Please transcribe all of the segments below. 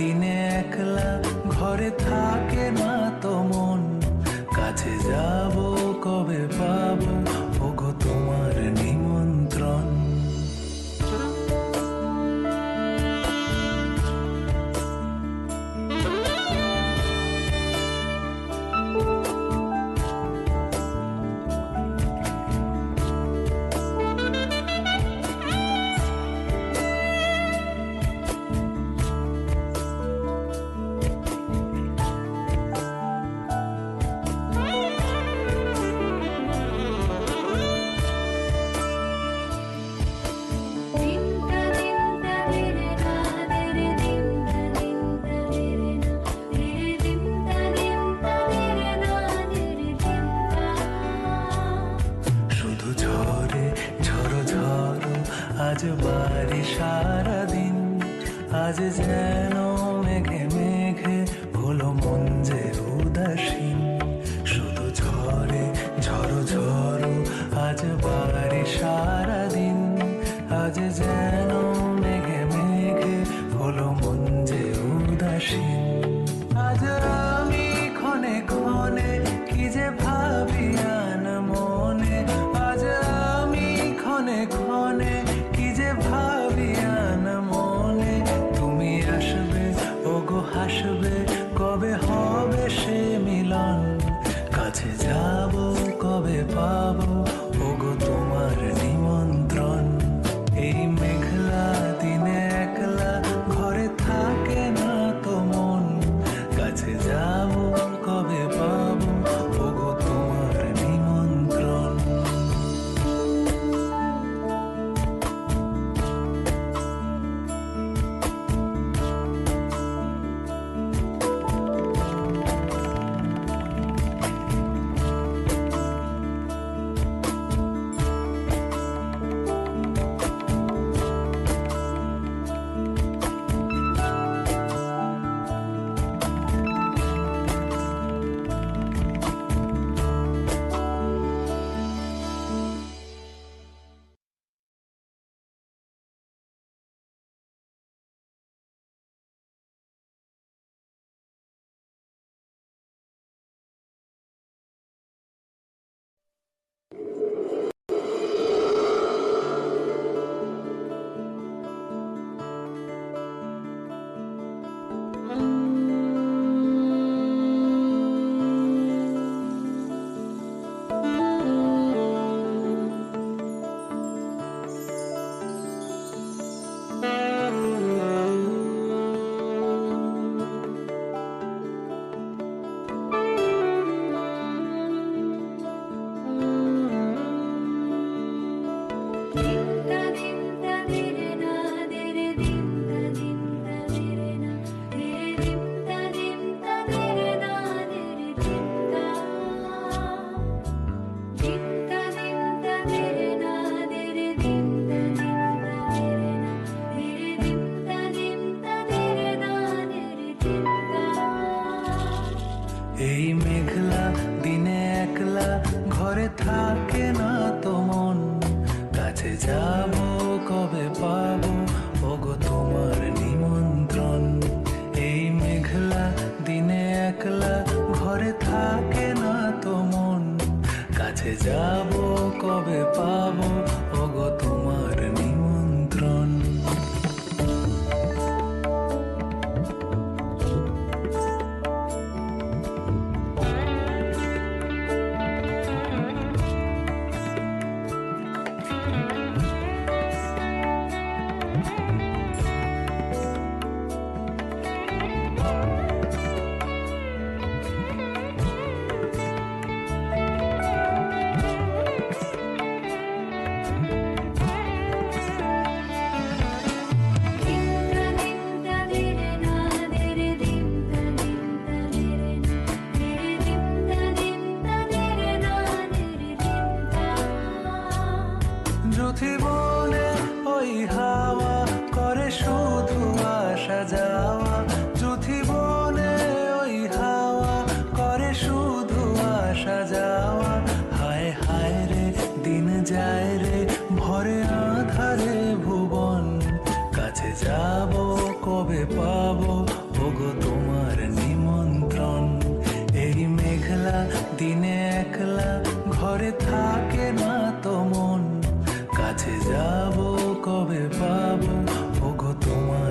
দিনে একলা ঘরে থাক আজ বাড়ি সারাদিন আজ যেন 姐姐 যাব যায় রে, ভরে আধারে ভুবন। কাছে যাব, কবে পাবো? ওগো তোমার নিমন্ত্রণ। এই মেঘলা দিনে একলা ঘরে থাকে না তো মন। কাছে যাব, কবে পাবো? ওগো তোমার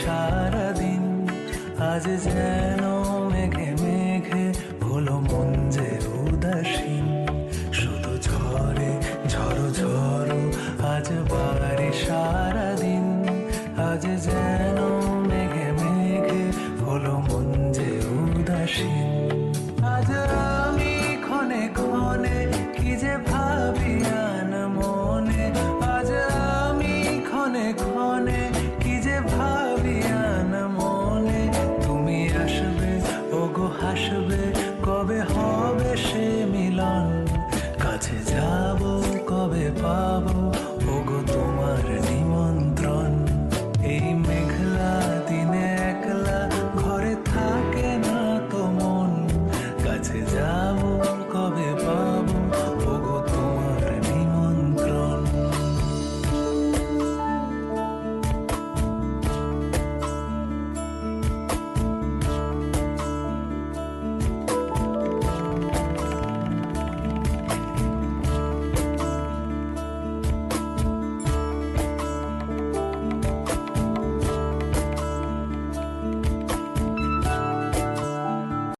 সারাদিন আজ যেন মেঘে মেঘে হলো মন যে